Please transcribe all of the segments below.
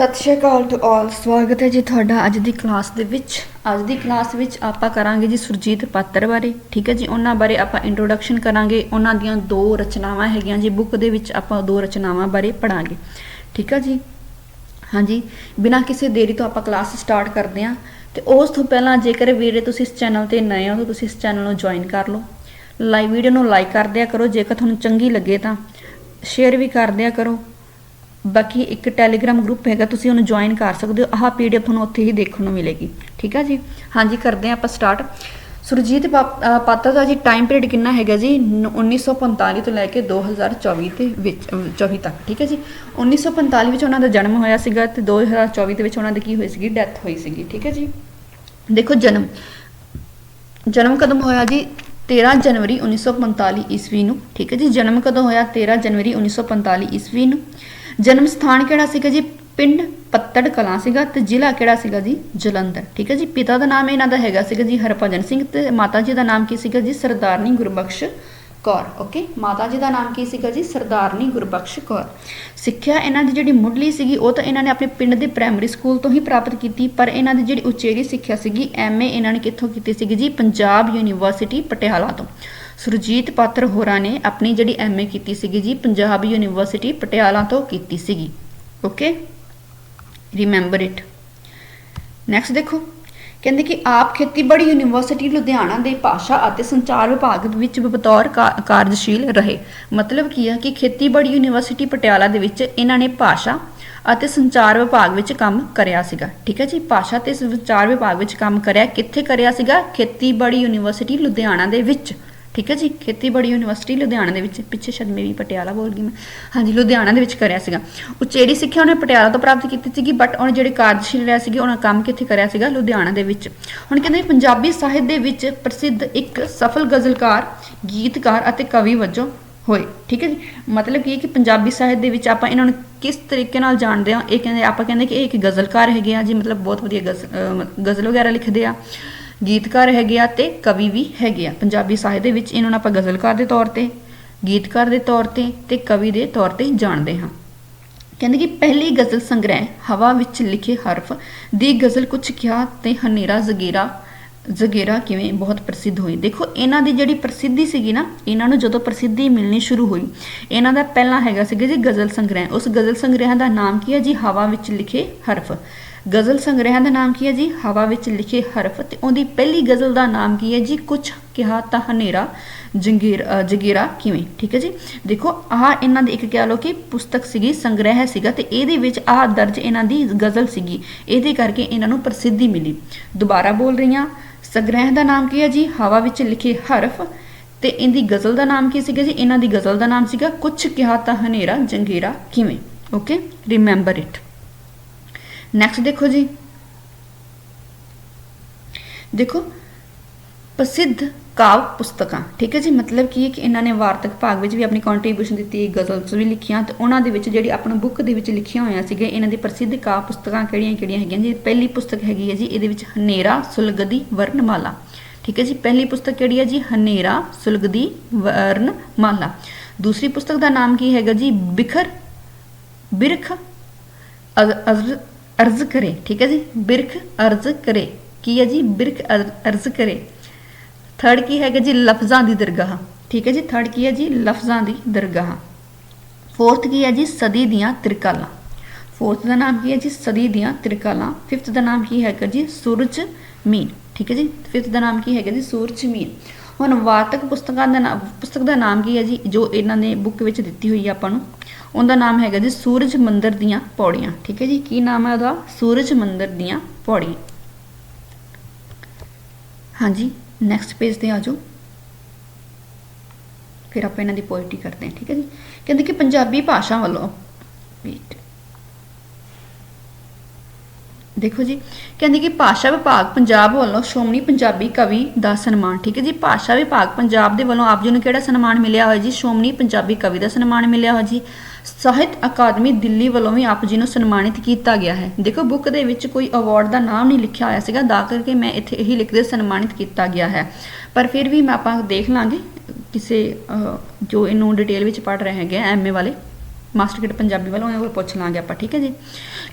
ਸਤਿ ਸ਼੍ਰੀ ਅਕਾਲ to all ਸਵਾਗਤ ਹੈ ਜੀ ਤੁਹਾਡਾ ਅੱਜ ਦੀ ਕਲਾਸ ਦੇ ਵਿੱਚ। ਅੱਜ ਦੀ ਕਲਾਸ ਵਿੱਚ ਆਪਾਂ ਕਰਾਂਗੇ ਜੀ ਸੁਰਜੀਤ ਪਾਤਰ ਬਾਰੇ। ਠੀਕ ਹੈ ਜੀ, ਉਹਨਾਂ ਬਾਰੇ ਆਪਾਂ ਇੰਟਰੋਡਕਸ਼ਨ ਕਰਾਂਗੇ। ਉਹਨਾਂ ਦੀਆਂ ਦੋ ਰਚਨਾਵਾਂ ਹੈਗੀਆਂ ਜੀ। ਬੁੱਕ ਦੇ ਵਿੱਚ ਆਪਾਂ ਦੋ ਰਚਨਾਵਾਂ ਬਾਰੇ ਪੜਾਂਗੇ ਠੀਕ ਹੈ ਜੀ? ਹਾਂਜੀ। ਬਿਨਾਂ ਕਿਸੇ ਦੇਰੀ ਤੋਂ ਆਪਾਂ ਕਲਾਸ ਸਟਾਰਟ ਕਰਦੇ ਹਾਂ। ਤੇ ਉਸ ਤੋਂ ਪਹਿਲਾਂ ਜੇਕਰ ਵੀਰੇ ਤੁਸੀਂ ਇਸ ਚੈਨਲ ਤੇ ਨਏ ਹੋ, ਤਾਂ ਤੁਸੀਂ ਇਸ ਚੈਨਲ ਨੂੰ ਜੁਆਇਨ ਕਰ ਲਓ। ਲਾਈਵ ਵੀਡੀਓ ਨੂੰ ਲਾਈਕ ਕਰ ਦਿਆ ਕਰੋ। ਜੇਕਰ ਤੁਹਾਨੂੰ ਚੰਗੀ ਲੱਗੇ ਤਾਂ ਸ਼ੇਅਰ ਵੀ ਕਰ ਦਿਆ ਕਰੋ। ਬਾਕੀ ਇੱਕ ਟੈਲੀਗ੍ਰਾਮ ਗਰੁੱਪ ਹੈਗਾ, ਤੁਸੀਂ ਉਹਨੂੰ ਜੁਆਇਨ ਕਰ ਸਕਦੇ ਹੋ। ਆਹ ਪੀਡੀਐਫ ਤੁਹਾਨੂੰ ਉੱਥੇ ਹੀ ਦੇਖਣ ਨੂੰ ਮਿਲੇਗੀ। ਠੀਕ ਹੈ ਜੀ? ਹਾਂਜੀ, ਕਰਦੇ ਹਾਂ ਆਪਾਂ ਸਟਾਰਟ ਸੁਰਜੀਤ ਪਾ- ਪਾਤਰ ਦਾ ਜੀ ਟਾਈਮ ਪੀਰੀਅਡ ਕਿੰਨਾ ਹੈਗਾ ਜੀ? ਨ- 1945 ਤੋਂ ਲੈ ਕੇ 2024 ਦੇ ਵਿੱਚ ਅਹ 24 ਤੱਕ। ਠੀਕ ਹੈ ਜੀ? 1945 ਵਿੱਚ ਉਹਨਾਂ ਦਾ ਜਨਮ ਹੋਇਆ ਸੀਗਾ ਤੇ 2024 ਦੇ ਵਿੱਚ ਉਹਨਾਂ ਦੀ ਕੀ ਹੋਈ ਸੀਗੀ? ਡੈਥ ਹੋਈ ਸੀਗੀ। ਠੀਕ ਹੈ ਜੀ? ਦੇਖੋ ਜਨਮ ਜਨਮ ਕਦੋਂ ਹੋਇਆ ਜੀ? 13 ਜਨਵਰੀ 1945 ਈਸਵੀ ਨੂੰ। ਠੀਕ ਹੈ ਜੀ? ਜਨਮ ਕਦੋਂ ਹੋਇਆ? 13 ਜਨਵਰੀ 1945 ਈਸਵੀ ਨੂੰ। ਜਨਮ ਸਥਾਨ ਕਿਹੜਾ ਸੀਗਾ ਜੀ? ਪਿੰਡ ਪੱਤੜ ਕਲਾਂ ਸੀਗਾ ਤੇ ਜ਼ਿਲ੍ਹਾ ਕਿਹੜਾ ਸੀਗਾ ਜੀ? ਜਲੰਧਰ, ਠੀਕ ਹੈ ਜੀ? ਪਿਤਾ ਦਾ ਨਾਮ ਇਹਨਾਂ ਦਾ ਹੈਗਾ ਸੀਗਾ ਜੀ ਹਰਭਜਨ ਸਿੰਘ ਤੇ ਮਾਤਾ ਜੀ ਦਾ ਨਾਮ ਕੀ ਸੀਗਾ ਜੀ? ਸਰਦਾਰਨੀ ਗੁਰਬਖਸ਼ ਕੌਰ ਓਕੇ ਮਾਤਾ ਜੀ ਦਾ ਨਾਮ ਕੀ ਸੀਗਾ ਜੀ? ਸਰਦਾਰਨੀ ਗੁਰਬਖਸ਼ ਕੌਰ। ਸਿੱਖਿਆ ਇਹਨਾਂ ਦੀ ਜਿਹੜੀ ਮੁੱਢਲੀ ਸੀਗੀ, ਉਹ ਤਾਂ ਇਹਨਾਂ ਨੇ ਆਪਣੇ ਪਿੰਡ ਦੇ ਪ੍ਰਾਇਮਰੀ ਸਕੂਲ ਤੋਂ ਹੀ ਪ੍ਰਾਪਤ ਕੀਤੀ, ਪਰ ਇਹਨਾਂ ਦੀ ਜਿਹੜੀ ਉਚੇਰੀ ਸਿੱਖਿਆ ਸੀਗੀ ਐਮਏ ਇਹਨਾਂ ਨੇ ਕਿੱਥੋਂ ਕੀਤੀ ਸੀਗੀ ਜੀ? ਪੰਜਾਬ ਯੂਨੀਵਰਸਿਟੀ ਪਟਿਆਲਾ ਤੋਂ। ਸੁਰਜੀਤ ਪਾਤਰ ਹੋਰਾਂ ਨੇ ਆਪਣੀ ਜਿਹੜੀ ਐਮਏ ਕੀਤੀ ਸੀਗੀ ਜੀ, ਪੰਜਾਬ ਯੂਨੀਵਰਸਿਟੀ ਪਟਿਆਲਾ ਤੋਂ ਕੀਤੀ ਸੀਗੀ। ਓਕੇ ਰਿਮੈਂਬਰ ਇਟ ਨੈਕਸਟ ਦੇਖੋ। ਕਹਿੰਦੇ ਕਿ ਆਪ ਖੇਤੀਬਾੜੀ ਯੂਨੀਵਰਸਿਟੀ ਲੁਧਿਆਣਾ ਦੇ ਭਾਸ਼ਾ ਅਤੇ ਸੰਚਾਰ ਵਿਭਾਗ ਵਿੱਚ ਬਤੌਰ ਕਾ- ਕਾਰਜਸ਼ੀਲ ਰਹੇ। ਮਤਲਬ ਕੀ ਹੈ ਕਿ ਖੇਤੀਬਾੜੀ ਯੂਨੀਵਰਸਿਟੀ ਪਟਿਆਲਾ ਦੇ ਵਿੱਚ ਇਹਨਾਂ ਨੇ ਭਾਸ਼ਾ ਅਤੇ ਸੰਚਾਰ ਵਿਭਾਗ ਵਿੱਚ ਕੰਮ ਕਰਿਆ ਸੀਗਾ। ਠੀਕ ਹੈ ਜੀ? ਭਾਸ਼ਾ ਤੇ ਸੰਚਾਰ ਵਿਭਾਗ ਵਿੱਚ ਕੰਮ ਕਰਿਆ। ਕਿੱਥੇ ਕਰਿਆ ਸੀਗਾ? ਖੇਤੀਬਾੜੀ ਯੂਨੀਵਰਸਿਟੀ ਲੁਧਿਆਣਾ ਦੇ ਵਿੱਚ। ਠੀਕ ਹੈ ਜੀ, ਖੇਤੀਬਾੜੀ ਯੂਨੀਵਰਸਿਟੀ ਲੁਧਿਆਣਾ ਦੇ ਵਿੱਚ, ਪਿੱਛੇ ਸ਼ਾਇਦ ਮੇਰੀ ਪਟਿਆਲਾ ਬੋਲ ਗਈ ਮੈਂ। ਹਾਂਜੀ, ਲੁਧਿਆਣਾ ਦੇ ਵਿੱਚ ਕਰਿਆ ਸੀਗਾ। ਉਚੇਰੀ ਸਿੱਖਿਆ ਉਹਨੇ ਪਟਿਆਲਾ ਤੋਂ ਪ੍ਰਾਪਤ ਕੀਤੀ ਸੀਗੀ ਬਟ ਉਹਨੇ ਜਿਹੜੇ ਕਾਰਜਸ਼ੀਲ ਰਿਹਾ ਸੀਗੇ, ਉਹਨਾਂ ਕੰਮ ਕਿੱਥੇ ਕਰਿਆ ਸੀਗਾ? ਲੁਧਿਆਣਾ ਦੇ ਵਿੱਚ। ਹੁਣ ਕਹਿੰਦੇ ਪੰਜਾਬੀ ਸਾਹਿਤ ਦੇ ਵਿੱਚ ਪ੍ਰਸਿੱਧ ਇੱਕ ਸਫਲ ਗਜ਼ਲਕਾਰ, ਗੀਤਕਾਰ ਅਤੇ ਕਵੀ ਵਜੋਂ ਹੋਏ। ਠੀਕ ਹੈ ਜੀ, ਮਤਲਬ ਕੀ ਕਿ ਪੰਜਾਬੀ ਸਾਹਿਤ ਦੇ ਵਿੱਚ ਆਪਾਂ ਇਹਨਾਂ ਨੂੰ ਕਿਸ ਤਰੀਕੇ ਨਾਲ ਜਾਣਦੇ ਹਾਂ? ਇਹ ਕਹਿੰਦੇ, ਆਪਾਂ ਕਹਿੰਦੇ ਕਿ ਇਹ ਇੱਕ ਗਜ਼ਲਕਾਰ ਹੈਗੇ ਆ ਜੀ, ਮਤਲਬ ਬਹੁਤ ਵਧੀਆ ਗਜ਼- ਅਹ ਗਜ਼ਲ ਵਗੈਰਾ ਲਿਖਦੇ ਆ। ਗੀਤਕਾਰ ਹੈਗੇ ਆ ਤੇ ਕਵੀ ਵੀ ਹੈਗੇ ਆ। ਪੰਜਾਬੀ ਸਾਹਿਤ ਦੇ ਵਿੱਚ ਇਹਨਾਂ ਨੂੰ ਆਪਾਂ ਗਜ਼ਲਕਾਰ ਦੇ ਤੌਰ ਤੇ, ਗੀਤਕਾਰ ਦੇ ਤੌਰ ਤੇ ਤੇ ਕਵੀ ਦੇ ਤੌਰ ਤੇ ਜਾਣਦੇ ਹਾਂ। ਕਹਿੰਦੇ ਕਿ ਪਹਿਲੀ ਗਜ਼ਲ ਸੰਗ੍ਰਹਿ, ਹਵਾ ਵਿੱਚ ਲਿਖੇ ਹਰਫ ਦੀ ਗਜ਼ਲ ਕੁਛ ਕਿਹਾ ਤੇ ਹਨੇਰਾ ਜ਼ਗੀਰਾ ਜ਼ਗੀਰਾ ਕਿਵੇਂ ਬਹੁਤ ਪ੍ਰਸਿੱਧ ਹੋਈ। ਦੇਖੋ, ਇਹਨਾਂ ਦੀ ਜਿਹੜੀ ਪ੍ਰਸਿੱਧੀ ਸੀਗੀ ਨਾ, ਇਹਨਾਂ ਨੂੰ ਜਦੋਂ ਪ੍ਰਸਿੱਧੀ ਮਿਲਣੀ ਸ਼ੁਰੂ ਹੋਈ, ਇਹਨਾਂ ਦਾ ਪਹਿਲਾਂ ਹੈਗਾ ਸੀਗਾ ਜੀ ਗਜ਼ਲ ਸੰਗ੍ਰਹਿ। ਉਸ ਗਜ਼ਲ ਸੰਗ੍ਰਹਿ ਦਾ ਨਾਮ ਕੀ ਹੈ ਜੀ? ਹਵਾ ਵਿੱਚ ਲਿਖੇ ਹਰਫ। ਗਜ਼ਲ ਸੰਗ੍ਰਹਿ ਦਾ ਨਾਮ ਕੀ ਹੈ ਜੀ? ਹਵਾ ਵਿੱਚ ਲਿਖੇ ਹਰਫ ਤੇ ਉਹਦੀ ਪਹਿਲੀ ਗਜ਼ਲ ਦਾ ਨਾਮ ਕੀ ਹੈ ਜੀ? ਕੁਛ ਕਿਹਾ ਤਾਂ ਹਨੇਰਾ ਜੰਗੀਰ ਅ, ਜਗੀਰਾ ਕਿਵੇਂ? ਠੀਕ ਹੈ ਜੀ? ਦੇਖੋ ਆਹ ਇਹਨਾਂ ਦੀ ਇੱਕ ਕਹਿ ਲਓ ਕਿ ਪੁਸਤਕ ਸੀਗੀ ਸੰਗ੍ਰਹਿ ਸੀਗਾ ਤੇ ਇਹਦੇ ਵਿੱਚ ਆਹ ਦਰਜ ਇਹਨਾਂ ਦੀ ਗਜ਼ਲ ਸੀਗੀ। ਇਹਦੇ ਕਰਕੇ ਇਹਨਾਂ ਨੂੰ ਪ੍ਰਸਿੱਧੀ ਮਿਲੀ। ਦੁਬਾਰਾ ਬੋਲ ਰਹੀ ਹਾਂ ਸੰਗ੍ਰਹਿ ਦਾ ਨਾਮ ਕੀ ਹੈ ਜੀ? ਹਵਾ ਵਿੱਚ ਲਿਖੇ ਹਰਫ ਤੇ ਇਹਦੀ ਗਜ਼ਲ ਦਾ ਨਾਮ ਕੀ ਸੀਗਾ ਜੀ? ਇਹਨਾਂ ਦੀ ਗਜ਼ਲ ਦਾ ਨਾਮ ਸੀਗਾ ਕੁਛ ਕਿਹਾ ਤਾਂ ਹਨੇਰਾ ਜੰਗੀਰਾ ਕਿਵੇਂ? ਓਕੇ ਰਿਮੈਂਬਰ ਇਟ ਨੈਕਸਟ ਦੇਖੋ ਜੀ। ਦੇਖੋ, ਪ੍ਰਸਿੱਧ ਕਾਵ ਪੁਸਤਕਾਂ, ਠੀਕ ਹੈ ਜੀ? ਮਤਲਬ ਕੀ ਹੈ ਕਿ ਇਹਨਾਂ ਨੇ ਵਾਰਤਕ ਭਾਗ ਵਿੱਚ ਵੀ ਆਪਣੀ ਕੰਟਰੀਬਿਊਸ਼ਨ ਦਿੱਤੀ, ਗਜ਼ਲਸ ਵੀ ਲਿਖੀਆਂ ਤੇ ਉਹਨਾਂ ਦੇ ਵਿੱਚ ਜਿਹੜੀ ਆਪਣੀ ਬੁੱਕ ਦੇ ਵਿੱਚ ਲਿਖੀਆਂ ਹੋਈਆਂ ਸੀਗੇ ਇਹਨਾਂ ਦੀ ਪ੍ਰਸਿੱਧ ਕਾਵ ਪੁਸਤਕਾਂ ਕਿਹੜੀਆਂ ਕਿਹੜੀਆਂ ਹੈਗੀਆਂ ਜੀ? ਪਹਿਲੀ ਪੁਸਤਕ ਹੈਗੀ ਹੈ ਜੀ, ਇਹਦੇ ਵਿੱਚ ਹਨੇਰਾ, ਸੁਲਗਦੀ, ਵਰਣਮਾਲਾ। ਠੀਕ ਹੈ ਜੀ? ਪਹਿਲੀ ਪੁਸਤਕ ਕਿਹੜੀ ਹੈ ਜੀ? ਹਨੇਰਾ, ਸੁਲਗਦੀ ਵਰਨਮਾਲਾ ਦੂਸਰੀ ਪੁਸਤਕ ਦਾ ਨਾਮ ਕੀ ਹੈਗਾ ਜੀ? ਬਿਖਰ, ਬਿਰਖ ਅਰਜ਼ ਕਰੇ, ਠੀਕ ਹੈ ਜੀ? ਬਿਰਖ ਅਰਜ਼ ਕਰੇ। ਕੀ ਹੈ ਜੀ? ਬਿਰਖ ਅਰਜ਼ ਕਰੇ। ਥਰਡ ਕੀ ਹੈਗਾ ਜੀ? ਲਫ਼ਜ਼ਾਂ ਦੀ ਦਰਗਾਹ। ਠੀਕ ਹੈ ਜੀ? ਥਰਡ ਕੀ ਹੈ ਜੀ? ਲਫ਼ਜ਼ਾਂ ਦੀ ਦਰਗਾਹ। ਫੋਰਥ ਕੀ ਹੈ ਜੀ? ਸਦੀ ਦੀਆਂ ਤ੍ਰਿਕਾਲਾਂ। ਫੋਰਥ ਦਾ ਨਾਮ ਕੀ ਹੈ ਜੀ? ਸਦੀ ਦੀਆਂ ਤ੍ਰਿਕਾਲਾਂ। ਫਿਫਥ ਦਾ ਨਾਮ ਕੀ ਹੈਗਾ ਜੀ? ਸੂਰਜ ਮੀਨ। ਠੀਕ ਹੈ ਜੀ? ਫਿਫਥ ਦਾ ਨਾਮ ਕੀ ਹੈਗਾ ਜੀ? ਸੂਰਜ ਮੀਨ। ਹੁਣ ਵਾਰਤਕ ਪੁਸਤਕਾਂ ਦਾ ਨਾਮ ਪੁਸਤਕ ਦਾ ਨਾਮ ਕੀ ਹੈ ਜੀ? ਜੋ ਇਹਨਾਂ ਨੇ ਬੁੱਕ ਵਿੱਚ ਦਿੱਤੀ ਹੋਈ ਹੈ ਆਪਾਂ ਨੂੰ। ਉਹਦਾ ਨਾਮ ਹੈਗਾ ਜੀ ਸੂਰਜ ਮੰਦਰ ਦੀਆਂ ਪੌੜੀਆਂ। ਠੀਕ ਹੈ ਜੀ? ਕੀ ਨਾਮ ਹੈ ਉਹਦਾ? ਸੂਰਜ ਮੰਦਰ ਦੀਆਂ ਪੌੜੀਆਂ। ਹਾਂਜੀ ਨੈਕਸਟ ਪੇਜ ਤੇ ਆ ਫਿਰ ਆਪਾਂ ਇਹਨਾਂ ਦੀ ਪੋਇਟਰੀ ਕਰਦੇ ਹਾਂ, ਠੀਕ ਹੈ ਜੀ? ਕਹਿੰਦੇ ਕਿ ਪੰਜਾਬੀ ਭਾਸ਼ਾ ਵੱਲੋਂ ਵੇਟ ਦੇਖੋ ਜੀ, ਕਹਿੰਦੇ ਕਿ ਭਾਸ਼ਾ ਵਿਭਾਗ ਪੰਜਾਬ ਵੱਲੋਂ ਸ਼੍ਰੋਮਣੀ ਪੰਜਾਬੀ ਕਵੀ ਦਾ ਸਨਮਾਨ, ਠੀਕ ਹੈ ਜੀ? ਭਾਸ਼ਾ ਵਿਭਾਗ ਪੰਜਾਬ ਦੇ ਵੱਲੋਂ ਆਪ ਜੀ ਨੂੰ ਕਿਹੜਾ ਸਨਮਾਨ ਮਿਲਿਆ ਹੋਇਆ ਜੀ? ਸ਼੍ਰੋਮਣੀ ਪੰਜਾਬੀ ਕਵੀ ਦਾ ਸਨਮਾਨ ਮਿਲਿਆ ਹੋਇਆ ਜੀ। ਸਾਹਿਤ ਅਕਾਦਮੀ ਦਿੱਲੀ ਵੱਲੋਂ ਵੀ ਆਪ ਜੀ ਨੂੰ ਸਨਮਾਨਿਤ ਕੀਤਾ ਗਿਆ ਹੈ। ਦੇਖੋ, ਬੁੱਕ ਦੇ ਵਿੱਚ ਕੋਈ ਅਵਾਰਡ ਦਾ ਨਾਮ ਨਹੀਂ ਲਿਖਿਆ ਹੋਇਆ ਸੀਗਾ। ਦਾ ਕਰਕੇ ਮੈਂ ਇੱਥੇ ਇਹੀ ਲਿਖਦੇ ਸਨਮਾਨਿਤ ਕੀਤਾ ਗਿਆ ਹੈ। ਪਰ ਫਿਰ ਵੀ ਮੈਂ ਆਪਾਂ ਦੇਖ ਲਾਂਗੇ, ਕਿਸੇ ਜੋ ਇਹਨੂੰ ਡਿਟੇਲ ਵਿੱਚ ਪੜ ਰਹੇ ਹੈਗੇ ਐਮਏ ਵਾਲੇ ਮਾਸਟਰ ਪੰਜਾਬੀ ਵੱਲੋਂ ਉਹਨਾਂ ਕੋਲ ਪੁੱਛ ਲਾਂਗੇ ਆਪਾਂ, ਠੀਕ ਹੈ ਜੀ?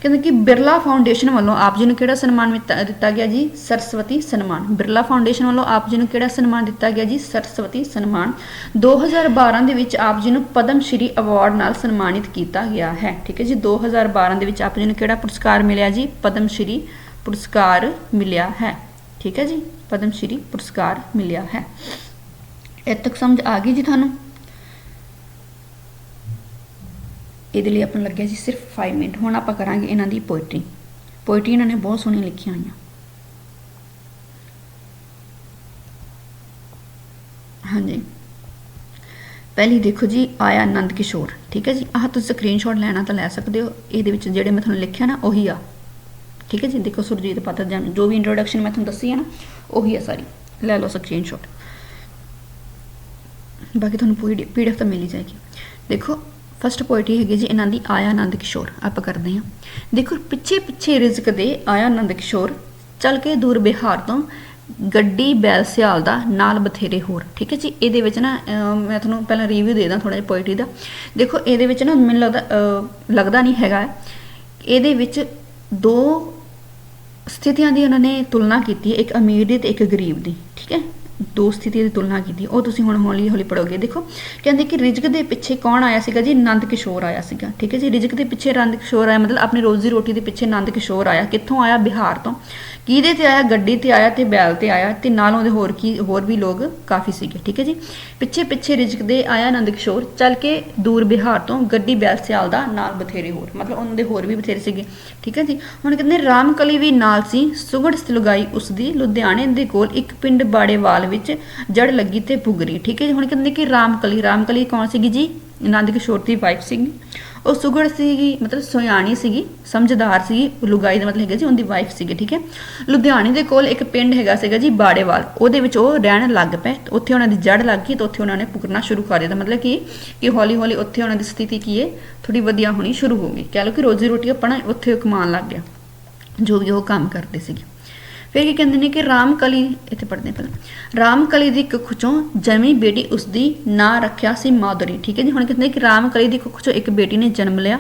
ਕਹਿੰਦੇ ਕਿ ਬਿਰਲਾ ਫਾਊਂਡੇਸ਼ਨ ਵੱਲੋਂ ਆਪ ਜੀ ਨੂੰ ਕਿਹੜਾ ਸਨਮਾਨ ਦਿੱਤਾ ਗਿਆ ਜੀ? ਸਰਸਵਤੀ ਸਨਮਾਨ। ਬਿਰਲਾ ਫਾਊਂਡੇਸ਼ਨ ਵੱਲੋਂ ਆਪ ਜੀ ਨੂੰ ਕਿਹੜਾ ਸਨਮਾਨ ਦਿੱਤਾ ਗਿਆ ਜੀ? ਸਰਸਵਤੀ ਸਨਮਾਨ। 2012 ਦੇ ਵਿੱਚ ਆਪ ਜੀ ਨੂੰ ਪਦਮ ਸ਼੍ਰੀ ਅਵਾਰਡ ਨਾਲ ਸਨਮਾਨਿਤ ਕੀਤਾ ਗਿਆ ਹੈ। ਠੀਕ ਹੈ ਜੀ? 2012 ਦੇ ਵਿੱਚ ਆਪ ਜੀ ਨੂੰ ਕਿਹੜਾ ਪੁਰਸਕਾਰ ਮਿਲਿਆ ਜੀ? ਪਦਮ ਸ਼੍ਰੀ ਪੁਰਸਕਾਰ ਮਿਲਿਆ ਹੈ। ਠੀਕ ਹੈ ਜੀ? ਪਦਮ ਸ਼੍ਰੀ ਪੁਰਸਕਾਰ ਮਿਲਿਆ ਹੈ। ਇੱਥੇ ਤੱਕ ਸਮਝ ਆ ਗਈ ਜੀ ਤੁਹਾਨੂੰ? ਇਹਦੇ ਲਈ ਆਪਾਂ ਲੱਗਿਆ ਜੀ ਸਿਰਫ 5 ਮਿੰਟ ਹੁਣ ਆਪਾਂ ਕਰਾਂਗੇ ਇਹਨਾਂ ਦੀ ਪੋਇਟਰੀ ਪੋਇਟਰੀ ਇਹਨਾਂ ਨੇ ਬਹੁਤ ਸੋਹਣੀ ਲਿਖੀਆਂ ਹੋਈਆਂ। ਹਾਂਜੀ। ਪਹਿਲੀ ਦੇਖੋ ਜੀ, ਆਇਆ ਆਨੰਦ ਕਿਸ਼ੋਰ। ਠੀਕ ਹੈ ਜੀ? ਆਹ ਤੁਸੀਂ ਸਕਰੀਨਸ਼ਾਟ ਲੈਣਾ ਤਾਂ ਲੈ ਸਕਦੇ ਹੋ। ਇਹਦੇ ਵਿੱਚ ਜਿਹੜੇ ਮੈਂ ਤੁਹਾਨੂੰ ਲਿਖਿਆ ਨਾ, ਉਹੀ ਆ। ਠੀਕ ਹੈ ਜੀ? ਦੇਖੋ ਸੁਰਜੀਤ ਪਾਤਰ ਜਨ ਜੋ ਵੀ ਇੰਟਰੋਡਕਸ਼ਨ ਮੈਂ ਤੁਹਾਨੂੰ ਦੱਸੀ ਹੈ ਨਾ, ਉਹੀ ਆ ਸਾਰੀ। ਲੈ ਲਓ ਸਕਰੀਨਸ਼ਾਟ ਬਾਕੀ ਤੁਹਾਨੂੰ ਪੂਰੀ ਪੀਡੀਐਫ ਤਾਂ ਮਿਲ ਹੀ ਜਾਏਗੀ। ਦੇਖੋ ਫਸਟ ਪੋਇਟਰੀ ਹੈਗੀ ਜੀ ਇਹਨਾਂ ਦੀ ਆਇਆ ਆਨੰਦ ਕਿਸ਼ੋਰ, ਆਪਾਂ ਕਰਦੇ ਹਾਂ। ਦੇਖੋ ਪਿੱਛੇ ਪਿੱਛੇ ਰਿਜ਼ਕ ਦੇ ਆਇਆ ਆਨੰਦ ਕਿਸ਼ੋਰ, ਚੱਲ ਕੇ ਦੂਰ ਬਿਹਾਰ ਤੋਂ ਗੱਡੀ, ਬੈਲ, ਸਿਆਲ ਦਾ ਨਾਲ ਬਥੇਰੇ ਹੋਰ, ਠੀਕ ਹੈ ਜੀ? ਇਹਦੇ ਵਿੱਚ ਨਾ ਮੈਂ ਤੁਹਾਨੂੰ ਪਹਿਲਾਂ ਰਿਵਿਊ ਦੇ ਦਾਂ ਥੋੜਾ ਜਿਹਾ ਪੋਇਟਰੀ ਦਾ। ਦੇਖੋ ਇਹਦੇ ਵਿੱਚ ਨਾ ਮੈਨੂੰ ਲੱਗਦਾ ਲੱਗਦਾ ਨਹੀਂ ਹੈਗਾ। ਇਹਦੇ ਵਿੱਚ ਦੋ ਸਥਿਤੀਆਂ ਦੀ ਉਹਨਾਂ ਨੇ ਤੁਲਨਾ ਕੀਤੀ ਹੈ, ਇੱਕ ਅਮੀਰ ਦੀ ਤੇ ਇੱਕ ਗਰੀਬ ਦੀ, ਠੀਕ ਹੈ? ਦੋ ਸਥਿਤੀ ਦੀ ਤੁਲਨਾ ਕੀਤੀ, ਉਹ ਤੁਸੀਂ ਹੁਣ ਹੌਲੀ ਹੌਲੀ ਪੜੋਗੇ ਦੇਖੋ, ਕਹਿੰਦੇ ਕਿ ਰਿਜਕ ਦੇ ਪਿੱਛੇ ਕੌਣ ਆਇਆ ਸੀਗਾ ਜੀ? ਨੰਦ ਕਿਸ਼ੋਰ ਆਇਆ ਸੀਗਾ, ਠੀਕ ਹੈ ਜੀ? ਰਿਜਕ ਦੇ ਪਿੱਛੇ ਨੰਦ ਕਿਸ਼ੋਰ ਆਇਆ, ਮਤਲਬ ਆਪਣੀ ਰੋਜ਼ੀ ਰੋਟੀ ਦੇ ਪਿੱਛੇ ਨੰਦ ਕਿਸ਼ੋਰ ਆਇਆ। ਕਿੱਥੋਂ ਆਇਆ? ਬਿਹਾਰ ਤੋਂ। ਕਿਹਦੇ ਤੇ ਆਇਆ? ਗੱਡੀ ਤੇ ਆਇਆ ਤੇ ਬੈਲ ਤੇ ਆਇਆ ਤੇ ਨਾਲ ਉਹਦੇ ਹੋਰ ਕੀ, ਹੋਰ ਵੀ ਲੋਕ ਕਾਫੀ ਸੀਗੇ, ਠੀਕ ਹੈ ਜੀ? ਪਿੱਛੇ ਪਿੱਛੇ ਰਿਜਕ ਦੇ ਆਇਆ ਨੰਦ ਕਿਸ਼ੋਰ, ਚੱਲ ਕੇ ਦੂਰ ਬਿਹਾਰ ਤੋਂ ਗੱਡੀ ਬੈਲ ਸਿਆਲ ਦਾ ਨਾਲ ਬਥੇਰੇ ਹੋਰ, ਮਤਲਬ ਉਹਨਾਂ ਦੇ ਹੋਰ ਵੀ ਬਥੇਰੇ ਸੀਗੇ, ਠੀਕ ਹੈ ਜੀ? ਹੁਣ ਕਹਿੰਦੇ ਰਾਮਕਲੀ ਵੀ ਨਾਲ ਸੀ, ਸੁਗੜ ਸਲੁਗਾਈ ਉਸ ਦੀ, ਲੁਧਿਆਣੇ ਦੇ ਕੋਲ ਇੱਕ ਪਿੰਡ ਬਾੜੇਵਾਲ ਵਿੱਚ ਜੜ ਲੱਗੀ ਤੇ ਭੁਗਰੀ, ਠੀਕ ਹੈ ਹੁਣ ਕਹਿੰਦੇ ਕਿ ਰਾਮਕਲੀ ਰਾਮਕਲੀ ਕੌਣ ਸੀਗੀ ਜੀ? ਨੰਦ ਕਿਸ਼ੋਰ ਦੀ ਵਾਈਫ ਸੀਗੀ। ਉਹ ਸੁਗੜ ਸੀਗੀ, ਮਤਲਬ ਸੁਆਣੀ ਸੀਗੀ, ਸਮਝਦਾਰ ਸੀਗੀ, ਲੁਗਾਈ ਦਾ ਮਤਲਬ ਹੈਗਾ ਜੀ, ਉਹਦੀ ਵਾਈਫ ਸੀਗੀ, ਠੀਕ ਹੈ? ਲੁਧਿਆਣੇ ਦੇ ਕੋਲ ਇੱਕ ਪਿੰਡ ਹੈਗਾ ਸੀਗਾ ਜੀ, ਬਾੜੇਵਾਲ। ਉਹਦੇ ਵਿੱਚ ਉਹ ਰਹਿਣ ਲੱਗ ਪਏ। ਉੱਥੇ ਉਹਨਾਂ ਦੀ ਜੜ ਲੱਗ ਗਈ ਤੇ ਉੱਥੇ ਉਹਨਾਂ ਨੇ ਪੁਕਰਨਾ ਸ਼ੁਰੂ ਕਰ ਦਿੱਤਾ। ਮਤਲਬ ਕਿ ਕਿ ਹੌਲੀ ਹੌਲੀ ਉੱਥੇ ਉਹਨਾਂ ਦੀ ਸਥਿਤੀ ਕੀ ਹੈ? ਥੋੜੀ ਵਧੀਆ ਹੋਣੀ ਸ਼ੁਰੂ ਹੋ ਗਈ। ਕਹਿ ਲਓ ਕਿ ਰੋਜ਼ੀ ਰੋਟੀ ਆਪਣਾ ਉੱਥੇ ਕਮਾਉਣ ਲੱਗ ਗਿਆ, ਜੋ ਵੀ ਉਹ ਕੰਮ ਕਰਦੇ ਸੀਗੇ। ਫਿਰ ਕੀ ਕਹਿੰਦੇ ਨੇ ਕਿ ਰਾਮ ਕਲੀ, ਇੱਥੇ ਪੜ੍ਹਦੇ ਪਹਿਲਾਂ। ਰਾਮ ਕਲੀ ਦੀ ਕੁੱਖ ਚੋਂ ਜਮੀ ਬੇਟੀ ਉਸਦੀ ਨਾਂ ਰੱਖਿਆ ਸੀ ਮਾਧੁਰੀ, ਠੀਕ ਹੈ ਜੀ? ਹੁਣ ਕਹਿੰਦੇ ਕਿ ਰਾਮ ਕਲੀ ਦੀ ਕੁੱਖ ਚੋਂ ਇੱਕ ਬੇਟੀ ਨੇ ਜਨਮ ਲਿਆ।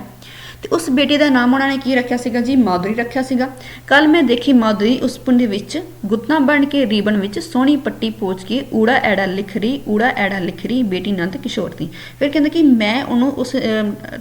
ਤੇ ਉਸ ਬੇਟੀ ਦਾ ਨਾਮ ਉਹਨਾਂ ਨੇ ਕੀ ਰੱਖਿਆ ਸੀਗਾ ਜੀ? ਮਾਧੁਰੀ ਰੱਖਿਆ ਸੀਗਾ। ਕੱਲ ਮੈਂ ਦੇਖੀ ਮਾਧੁਰੀ ਉਸ ਪਿੰਡ ਵਿੱਚ ਗੁੱਤਾਂ ਬਣ ਕੇ ਰੀਬਨ ਵਿੱਚ ਸੋਹਣੀ ਪੱਟੀ ਪੋਚ ਕੇ ਊੜਾ ਐੜਾ ਲਿਖ ਰਹੀ, ਊੜਾ ਐੜਾ ਲਿਖ ਰਹੀ ਬੇਟੀ ਨੰਦ ਕਿਸ਼ੋਰ ਦੀ। ਫਿਰ ਕਹਿੰਦੇ ਕਿ ਮੈਂ ਉਹਨੂੰ ਉਸ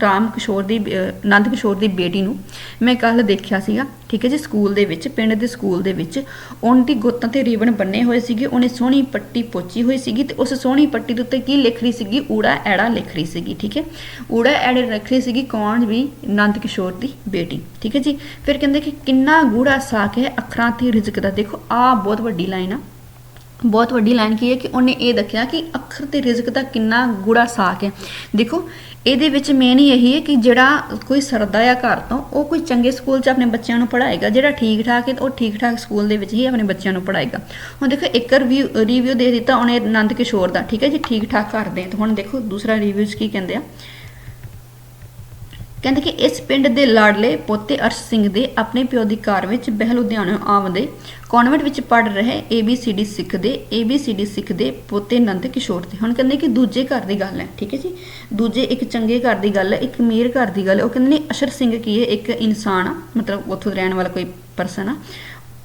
ਰਾਮ ਕਿਸ਼ੋਰ ਦੀ ਨੰਦ ਕਿਸ਼ੋਰ ਦੀ ਬੇਟੀ ਨੂੰ ਮੈਂ ਕੱਲ ਦੇਖਿਆ ਸੀਗਾ। ਠੀਕ ਹੈ ਜੀ, ਸਕੂਲ ਦੇ ਵਿੱਚ, ਪਿੰਡ ਦੇ ਸਕੂਲ ਦੇ ਵਿੱਚ ਉਹਨਾਂ ਦੀ ਗੁੱਤਾਂ ਤੇ ਰੀਬਨ ਬੰਨੇ ਹੋਏ ਸੀਗੇ, ਉਹਨੇ ਸੋਹਣੀ ਪੱਟੀ ਪੋਚੀ ਹੋਈ ਸੀਗੀ ਤੇ ਉਸ ਸੋਹਣੀ ਪੱਟੀ ਦੇ ਉੱਤੇ ਕੀ ਲਿਖ ਰਹੀ ਸੀਗੀ? ਊੜਾ ਐੜਾ ਲਿਖ ਰਹੀ ਸੀਗੀ, ਠੀਕ ਹੈ? ਊੜਾ ਐੜੇ ਲਿਖ ਰਹੀ ਸੀਗੀ ਕੌਣ ਵੀ? ਨੰਦ ਕਿਸ਼ੋਰ ਦੀ ਬੇਟੀ, ਠੀਕ ਹੈ ਜੀ? ਫਿਰ ਕਹਿੰਦੇ ਕਿ ਕਿੰਨਾ ਗੂੜਾ ਸਾਕ ਹੈ ਅੱਖਰਾਂ ਤੇ ਰਿਜ਼ਕ ਦਾ। ਦੇਖੋ ਆ ਬਹੁਤ ਵੱਡੀ ਲਾਈਨ ਆ। ਬਹੁਤ ਵੱਡੀ ਲਾਈਨ ਕੀ ਹੈ ਕਿ ਉਹਨੇ ਇਹ ਦੱਸਿਆ ਕਿ ਅੱਖਰ ਤੇ ਰਿਜ਼ਕ ਦਾ ਕਿੰਨਾ ਗੂੜਾ ਸਾਕ ਹੈ। ਦੇਖੋ, ਇਹਦੇ ਵਿੱਚ ਮੇਨ ਹੀ ਇਹੀ ਹੈ ਕਿ ਜਿਹੜਾ ਕੋਈ ਸਰਦਾ ਆ ਘਰ ਤੋਂ, ਉਹ ਕੋਈ ਚੰਗੇ ਸਕੂਲ 'ਚ ਆਪਣੇ ਬੱਚਿਆਂ ਨੂੰ ਪੜ੍ਹਾਏਗਾ, ਜਿਹੜਾ ਠੀਕ ਠਾਕ ਹੈ, ਉਹ ਠੀਕ ਠਾਕ ਸਕੂਲ ਦੇ ਵਿੱਚ ਹੀ ਆਪਣੇ ਬੱਚਿਆਂ ਨੂੰ ਪੜ੍ਹਾਏਗਾ। ਹੁਣ ਦੇਖੋ, ਇੱਕ ਰਿਵਿਊ ਰਿਵਿਊ ਦੇ ਦਿੱਤਾ ਉਹਨੇ ਆਨੰਦ ਕਿਸ਼ੋਰ ਦਾ, ਠੀਕ ਹੈ ਜੀ ਠੀਕ ਠਾਕ ਕਰਦੇ ਆ ਤਾਂ ਹੁਣ ਦੇਖੋ, ਦੂਸਰਾ ਰਿਵਿਊ 'ਚ ਕੀ ਕਹਿੰਦੇ ਆ? ਕਹਿੰਦੇ ਕਿ ਇਸ ਪਿੰਡ ਦੇ ਲਾਡਲੇ ਪੋਤੇ ਅਰਸ਼ ਸਿੰਘ ਦੇ ਆਪਣੇ ਪਿਓ ਦੀ ਕਾਰ ਵਿੱਚ ਬਹਿ ਲੁਧਿਆਣਾ ਕਨਵੈਂਟ ਵਿੱਚ ਪੜ ਰਹੇ ABCD ਸਿੱਖਦੇ ABCD ਸਿੱਖਦੇ ਪੋਤੇ ਨੰਦ ਕਿਸ਼ੋਰ ਦੇ ਹੁਣ ਕਹਿੰਦੇ ਕਿ ਦੂਜੇ ਘਰ ਦੀ ਗੱਲ ਹੈ, ਠੀਕ ਹੈ ਜੀ? ਦੂਜੇ ਇੱਕ ਚੰਗੇ ਘਰ ਦੀ ਗੱਲ ਹੈ, ਇੱਕ ਅਮੀਰ ਘਰ ਦੀ ਗੱਲ ਹੈ। ਉਹ ਕਹਿੰਦੇ ਨੇ ਅਸ਼ਰ ਸਿੰਘ ਕੀ ਹੈ? ਇੱਕ ਇਨਸਾਨ ਆ, ਮਤਲਬ ਉੱਥੋਂ ਰਹਿਣ ਵਾਲਾ ਕੋਈ ਪਰਸਨ ਆ।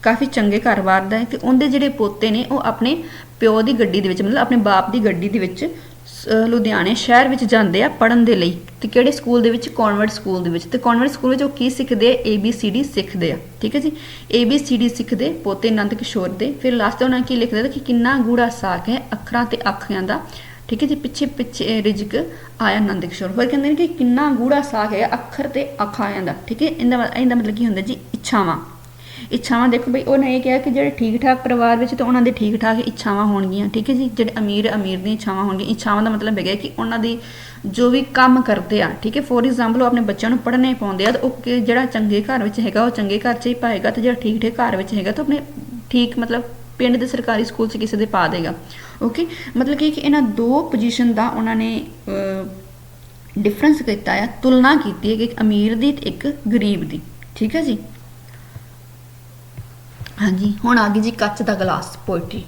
ਕਾਫੀ ਚੰਗੇ ਘਰ-ਬਾਰ ਦਾ ਹੈ ਤੇ ਉਹਦੇ ਜਿਹੜੇ ਪੋਤੇ ਨੇ ਉਹ ਆਪਣੇ ਪਿਓ ਦੀ ਗੱਡੀ ਦੇ ਵਿੱਚ, ਮਤਲਬ ਆਪਣੇ ਬਾਪ ਦੀ ਗੱਡੀ ਦੇ ਵਿੱਚ ਲੁਧਿਆਣੇ ਸ਼ਹਿਰ ਵਿੱਚ ਜਾਂਦੇ ਆ ਪੜਨ ਦੇ ਲਈ। ਤੇ ਕਿਹੜੇ ਸਕੂਲ ਦੇ ਵਿੱਚ? ਕਨਵੈਂਟ ਸਕੂਲ ਦੇ ਵਿੱਚ। ਤੇ ਕਨਵੈਂਟ ਸਕੂਲ ਵਿੱਚ ਉਹ ਕੀ ਸਿੱਖਦੇ ਆ? ABCD ਸਿੱਖਦੇ ਆ। ਠੀਕ ਹੈ ਜੀ? ABCD ਸਿੱਖਦੇ ਪੋਤੇ ਨੰਦ ਕਿਸ਼ੋਰ ਦੇ। ਫਿਰ ਲਾਸਟ ਤੇ ਉਹਨਾਂ ਕੀ ਲਿਖਦੇ? ਕਿ ਕਿੰਨਾ ਗੂੜਾ ਸਾਕ ਹੈ। ਅੱਖਰਾਂ ਤੇ ਅੱਖਿਆਂ ਦਾ। ਠੀਕ ਹੈ ਜੀ? ਪਿੱਛੇ ਪਿੱਛੇ ਰਿਜਕ ਆਇਆ ਨੰਦ ਕਿਸ਼ੋਰ। ਹੋਰ ਕਹਿੰਦੇ ਨੇ ਕਿ ਕਿੰਨਾ ਗੂੜਾ ਸਾਕ ਹੈ ਅੱਖਰ ਤੇ ਅੱਖਾਂ ਦਾ। ਠੀਕ ਹੈ? ਇਹਦਾ ਇਹਦਾ ਮਤਲਬ ਕੀ ਹੁੰਦਾ ਜੀ? ਇੱਛਾਵਾਂ। ਇੱਛਾਵਾਂ, ਦੇਖੋ ਬਈ ਉਹਨੇ ਇਹ ਕਿਹਾ ਕਿ ਜਿਹੜੇ ਠੀਕ ਠਾਕ ਪਰਿਵਾਰ ਵਿੱਚ ਤਾਂ ਉਹਨਾਂ ਦੇ ਠੀਕ ਠਾਕ ਇੱਛਾਵਾਂ ਹੋਣਗੀਆਂ, ਠੀਕ ਹੈ ਜੀ? ਜਿਹੜੇ ਅਮੀਰ ਅਮੀਰ ਦੀਆਂ ਇੱਛਾਵਾਂ ਹੋਣਗੀਆਂ। ਇੱਛਾਵਾਂ ਦਾ ਮਤਲਬ ਹੈਗਾ ਕਿ ਉਹਨਾਂ ਦੀ ਜੋ ਵੀ ਕੰਮ ਕਰਦੇ ਆ, ਠੀਕ ਹੈ? ਫੋਰ ਐਗਜ਼ਾਮਪਲ ਉਹ ਆਪਣੇ ਬੱਚਿਆਂ ਨੂੰ ਪੜ੍ਹਨੇ ਪਾਉਂਦੇ ਆ, ਤਾਂ ਉਹ ਜਿਹੜਾ ਚੰਗੇ ਘਰ ਵਿੱਚ ਹੈਗਾ, ਉਹ ਚੰਗੇ ਘਰ 'ਚ ਹੀ ਪਾਏਗਾ ਤੇ ਜਿਹੜਾ ਠੀਕ ਠਾਕ ਘਰ ਵਿੱਚ ਹੈਗਾ, ਤਾਂ ਆਪਣੇ ਠੀਕ ਮਤਲਬ ਪਿੰਡ ਦੇ ਸਰਕਾਰੀ ਸਕੂਲ 'ਚ ਕਿਸੇ ਦੇ ਪਾ ਦੇਗਾ। ਓਕੇ ਮਤਲਬ ਕਿ ਕਿ ਇਹਨਾਂ ਦੋ ਪੋਜੀਸ਼ਨ ਦਾ ਉਹਨਾਂ ਨੇ ਡਿਫਰੈਂਸ ਕੀਤਾ ਆ, ਤੁਲਨਾ ਕੀਤੀ ਹੈ ਕਿ ਇੱਕ ਅਮੀਰ ਦੀ ਤੇ ਇੱਕ ਗਰੀਬ ਦੀ। ਠੀਕ ਹੈ ਜੀ? ਹਾਂਜੀ, ਹੁਣ ਆ ਗਈ ਜੀ ਕੱਚ ਦਾ ਗਲਾਸ, ਪੋਇਟਰੀ।